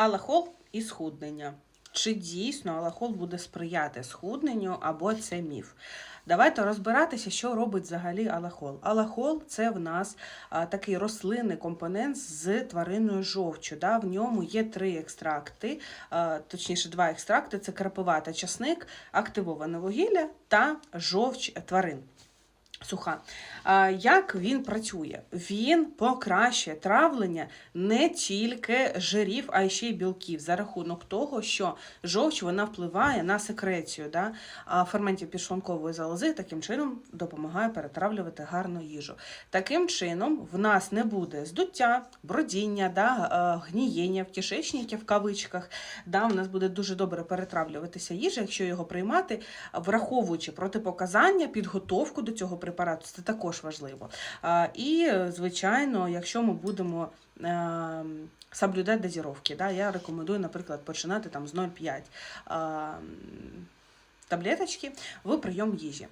Алахол і схуднення. Чи дійсно алахол буде сприяти схудненню або це міф? Давайте розбиратися, що робить взагалі алахол. Алахол це в нас а, такий рослинний компонент з тваринною жовчю. Да? В ньому є три екстракти, а, точніше, два екстракти: це крапива та часник, активоване вугілля та жовч тварин. Суха. Як він працює? Він покращує травлення не тільки жирів, а ще й білків за рахунок того, що жовч вона впливає на секрецію да? ферментів підшлункової залози, таким чином допомагає перетравлювати гарну їжу. Таким чином, в нас не буде здуття, бродіння, да? гнієння в кишечникі в кавичках. Да? У нас буде дуже добре перетравлюватися їжа, якщо його приймати, враховуючи протипоказання, підготовку до цього препарату, це також важливо. І, звичайно, якщо ми будемо е, соблюдати дозировки, да, я рекомендую, наприклад, починати там з 0,5 а, таблеточки в прийом їжі.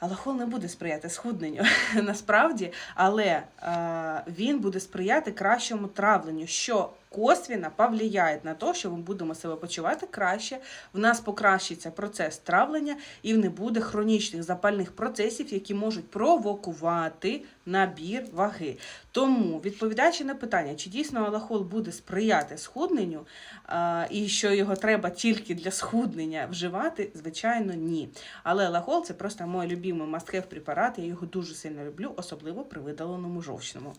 Алахол не буде сприяти схудненню насправді, але е, він буде сприяти кращому травленню, що косвіно повлияє на те, що ми будемо себе почувати краще, в нас покращиться процес травлення і не буде хронічних запальних процесів, які можуть провокувати набір ваги. Тому, відповідаючи на питання, чи дійсно алахол буде сприяти схудненню, і що його треба тільки для схуднення вживати, звичайно, ні. Але алахол це просто мій любимий must-have препарат, я його дуже сильно люблю, особливо при видаленому жовчному.